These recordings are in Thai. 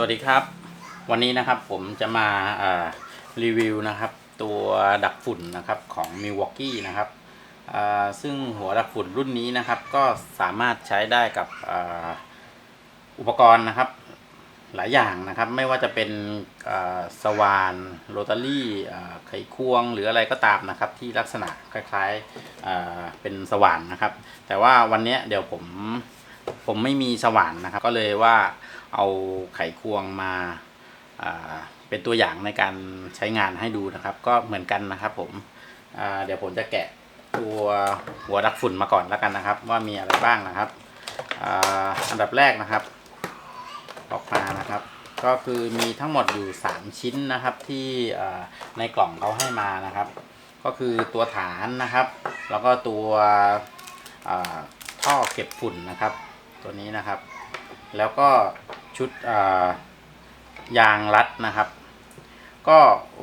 สวัสดีครับ วันนี้นะครับผมจะมาารีวิวนะครับ ตัวดักฝุ่นนะครับของ Milwaukee นะครับซึ่งหัวดักฝุ่นรุ่นนี้นะครับ ก็สามารถใช้ได้กับอ,อุปกรณ์นะครับ หลายอย่างนะครับ ไม่ว่าจะเป็นสว่านโรตารี่ไขควงหรืออะไรก็ตามนะครับ ที่ลักษณะคล้ายๆเป็นสว่านนะครับ แต่ว่าวันนี้เดี๋ยวผม ผมไม่มีสว่านนะครับ ก็เลยว่าเอาไขควงมาาเป็นตัวอย่างในการใช้งานให้ดูนะครับ ก็เหมือนกันนะครับ ผมเดี๋ยวผมจะแกะตัวหัวดักฝุ่นมาก่อนแล้วกันนะครับ ว่ามีอะไรบ้างนะครับอ,อันดับแรกนะครับ ออกมานะครับ ก็คือมีทั้งหมดอยู่ 3 ชิ้นนะครับที่ในกล่องเขาให้มานะครับ ก็คือตัวฐานนะครับ แล้วก็ตัวท่อเก็บฝุ่นนะครับ ตัวนี้นะครับ แล้วก็ชุดยางรัดนะครับ ก็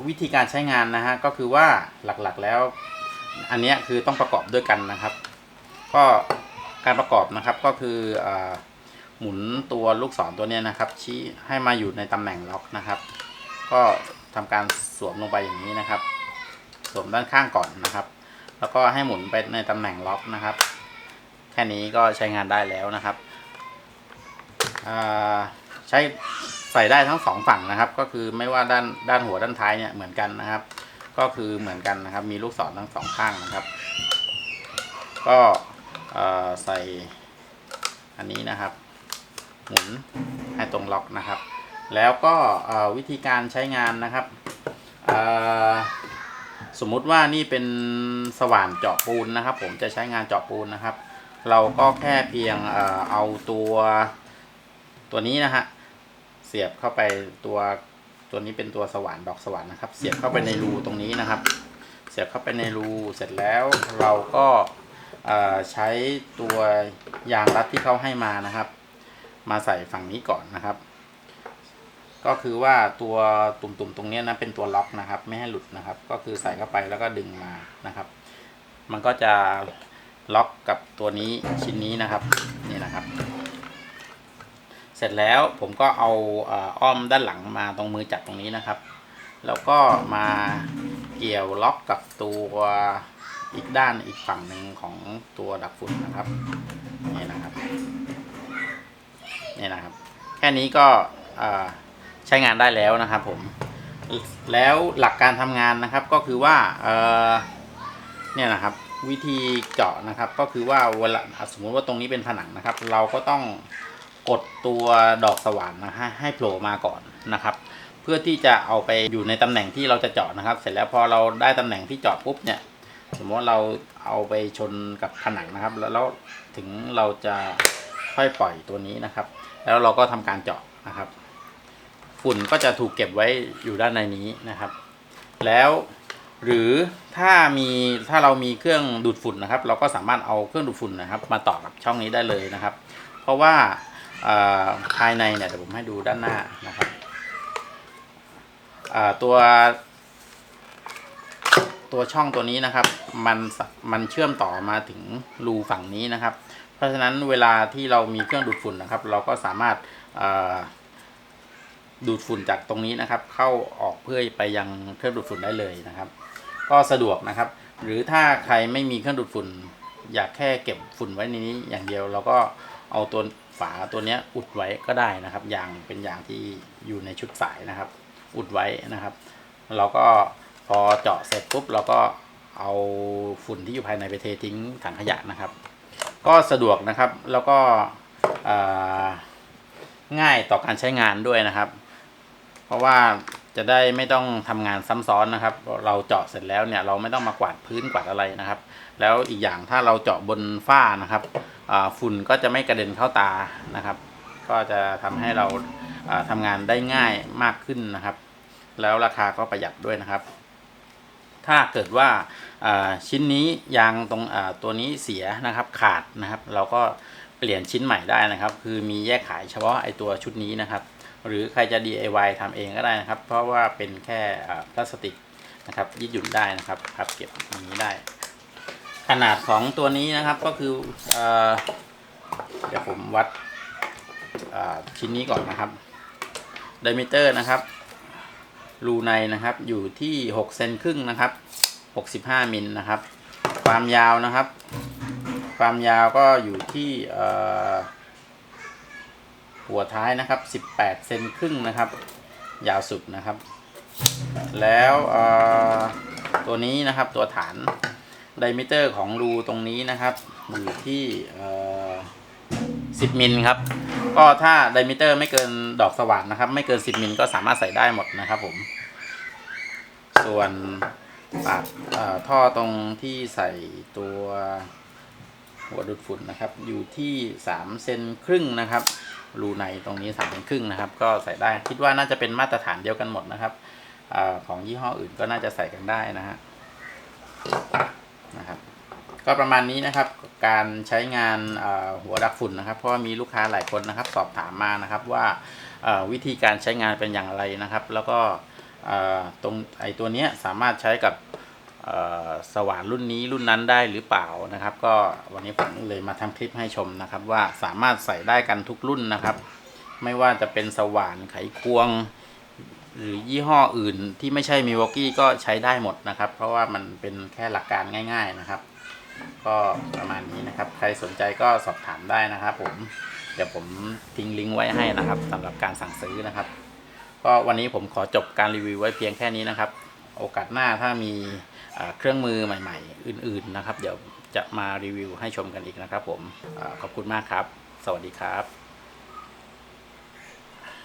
วิธีการใช้งานนะฮะก็คือว่าหลักๆแล้ว อันนี้คือต้องประกอบด้วยกันนะครับ ก็การประกอบนะครับก็คืออหมุนตัวลูกศรตัวนี้นะครับ ชี้ให้มาอยู่ในตำแหน่งล็อกนะครับ ก็ทำการสวมลงไปอย่างนี้นะครับ สวมด้านข้างก่อนนะครับ แล้วก็ให้หมุนไปในตำแหน่งล็อกนะครับ แค่นี้ก็ใช้งานได้แล้วนะครับ ใช้ใส่ได้ทั้งสองฝั่งนะครับ ก็คือไม่ว่าด้านด้านหัวด้านท้ายเนี่ยเหมือนกันนะครับ ก็คือเหมือนกันนะครับ มีลูกศรทั้งสองข้างนะครับ ก็ใส่อันนี้นะครับ หมุนให้ตรงล็อกนะครับ แล้วก็วิธีการใช้งานนะครับสมมุติว่านี่เป็นสว่านเจาะปูนนะครับ ผมจะใช้งานเจาะปูนนะครับ เราก็แค่เพียงเอาตัว ตัวนี้นะฮะเสียบเข้าไปตัวตัวนี้เป็นตัวสว่านดอกสว่านนะครับ เสียบเข้าไปในรูตรงนี้นะครับ เสียบเข้าไปในรูเสร็จแล้วเราก็ใช้ตัวยางรัดที่เขาให้มานะครับ มาใส่ฝั่งนี้ก่อนนะครับ ก็คือว่าตัวตุ่มๆตรงนี้นะเป็นตัวล็อกนะครับ ไม่ให้หลุดนะครับ ก็คือใส่เข้าไปแล้วก็ดึงมานะครับ มันก็จะล็อกกับตัวนี้ชิ้นนี้นะครับนี่นะครับ เสร็จแล้วผมก็เอาอ้อมด้านหลังมาตรงมือจับตรงนี้นะครับ แล้วก็มาเกี่ยวล็อกกับตัวอีกด้านอีกฝั่งหนึ่งของตัวดักฝุ่นนะครับนี่นะครับนี่นะครับ แค่นี้ก็ใช้งานได้แล้วนะครับผมแล้วหลักการทำงานนะครับก็คือว่าเอ่อเนี่ยนะครับวิธีเจาะนะครับก็คือว่าเวลาสมมุติว่าตรงนี้เป็นผนังนะครับ เราก็ต้อง กดตัวดอกสว่านนะฮะให้โผล่มาก่อนนะครับ เพื่อที่จะเอาไปอยู่ในตำแหน่งที่เราจะเจาะนะครับ เสร็จแล้วพอเราได้ตำแหน่งที่เจาะปุ๊บเนี่ย สมมติเราเอาไปชนกับผนังนะครับ แล้วถึงเราจะค่อยปล่อยตัวนี้นะครับ แล้วเราก็ทำการเจาะนะครับ ฝุ่นก็จะถูกเก็บไว้อยู่ด้านในนี้นะครับ แล้วหรือถ้ามีถ้าเรามีเครื่องดูดฝุ่นนะครับ เราก็สามารถเอาเครื่องดูดฝุ่นนะครับ มาต่อกับช่องนี้ได้เลยนะครับ เพราะว่า ภายในเนี่ยเดี๋ยวผมให้ดูด้านหน้านะครับตัวตัวช่องตัวนี้นะครับมันมันเชื่อมต่อมาถึงรูฝั่งนี้นะครับ เพราะฉะนั้นเวลาที่เรามีเครื่องดูดฝุ่นนะครับ เราก็สามารถดูดฝุ่นจากตรงนี้นะครับ เข้าออกเพื่อไปยังเครื่องดูดฝุ่นได้เลยนะครับ ก็สะดวกนะครับ หรือถ้าใครไม่มีเครื่องดูดฝุ่น อยากแค่เก็บฝุ่นไว้ในนี้อย่างเดียวเราก็เอาตัว ฝาตัวนี้อุดไว้ก็ได้นะครับยางเป็นยางที่อยู่ในชุดสายนะครับ อุดไว้นะครับ เราก็พอเจาะเสร็จปุ๊บเราก็เอาฝุ่นที่อยู่ภายในไปเททิ้งถังขยะนะครับ ก็สะดวกนะครับแล้วก็ง่ายต่อการใช้งานด้วยนะครับ เพราะว่าจะได้ไม่ต้องทำงานซ้ำซ้อนนะครับ เราเจาะเสร็จแล้วเนี่ยเราไม่ต้องมากวาดพื้นกวาดอะไรนะครับ แล้วอีกอย่างถ้าเราเจาะบนฝ้านะครับ ฝุ่นก็จะไม่กระเด็นเข้าตานะครับ ก็จะทำให้เราอ่าทำงานได้ง่ายมากขึ้นนะครับ แล้วราคาก็ประหยัดด้วยนะครับ ถ้าเกิดว่าชิ้นนี้ยางตรงตัวนี้เสียนะครับขาดนะครับ เราก็เปลี่ยนชิ้นใหม่ได้นะครับ คือมีแยกขายเฉพาะไอตัวชุดนี้นะครับ หรือใครจะ DIY ทำเองก็ได้นะครับ เพราะว่าเป็นแค่พลาสติกนะครับยืดหยุ่นได้นะครับพับเก็บอย่างนี้ได้ ขนาดของตัวนี้นะครับก็คือเอเดี๋ยวผมวัดชิ้นนี้ก่อนนะครับไดมิเตอร์นะครับ รูในนะครับอยู่ที่6เซนครึ่งนะครับ 65มิลนะครับ ความยาวนะครับ ความยาวก็อยู่ที่หัวท้ายนะครับ 18เซนครึ่งนะครับ ยาวสุดนะครับ แล้วตัวนี้นะครับตัวฐาน ไดมิเตอร์ของรูตรงนี้นะครับอยู่ที่เอ่อ10มิลครับ ก็ถ้าไดมิเตอร์ไม่เกินดอกสว่านนะครับ ไม่เกิน 10มิลก็สามารถใส่ได้หมดนะครับผม ส่วนปากเอ่อท่อตรงที่ใส่ตัวหัวดูดฝุ่นนะครับ อยู่ที่3เซนครึ่งนะครับ รูในตรงนี้3เซนครึ่งนะครับ ก็ใส่ได้คิดว่าน่าจะเป็นมาตรฐานเดียวกันหมดนะครับอของยี่ห้ออื่นก็น่าจะใส่กันได้นะฮะ นะครับ ก็ประมาณนี้นะครับ การใช้งานหัวดักฝุ่นนะครับ เพราะว่ามีลูกค้าหลายคนนะครับ สอบถามมานะครับว่าวิธีการใช้งานเป็นอย่างไรนะครับ แล้วก็ตรงไอตัวนี้สามารถใช้กับสว่านรุ่นนี้รุ่นนั้นได้หรือเปล่านะครับ ก็วันนี้ผมเลยมาทำคลิปให้ชมนะครับ ว่าสามารถใส่ได้กันทุกรุ่นนะครับ ไม่ว่าจะเป็นสว่านไขควง หรือยี่ห้ออื่นที่ไม่ใช่มิวอกกี้ก็ใช้ได้หมดนะครับ เพราะว่ามันเป็นแค่หลักการง่าย ๆนะครับ ก็ประมาณนี้นะครับ ใครสนใจก็สอบถามได้นะครับ ผมเดี๋ยวผมทิ้งลิงก์ไว้ให้นะครับสำหรับการสั่งซื้อนะครับ ก็วันนี้ผมขอจบการรีวิวไว้เพียงแค่นี้นะครับ โอกาสหน้าถ้ามีเครื่องมือใหม่ ๆ อื่น ๆนะครับ เดี๋ยวจะมารีวิวให้ชมกันอีกนะครับ ผมอขอบคุณมากครับ สวัสดีครับ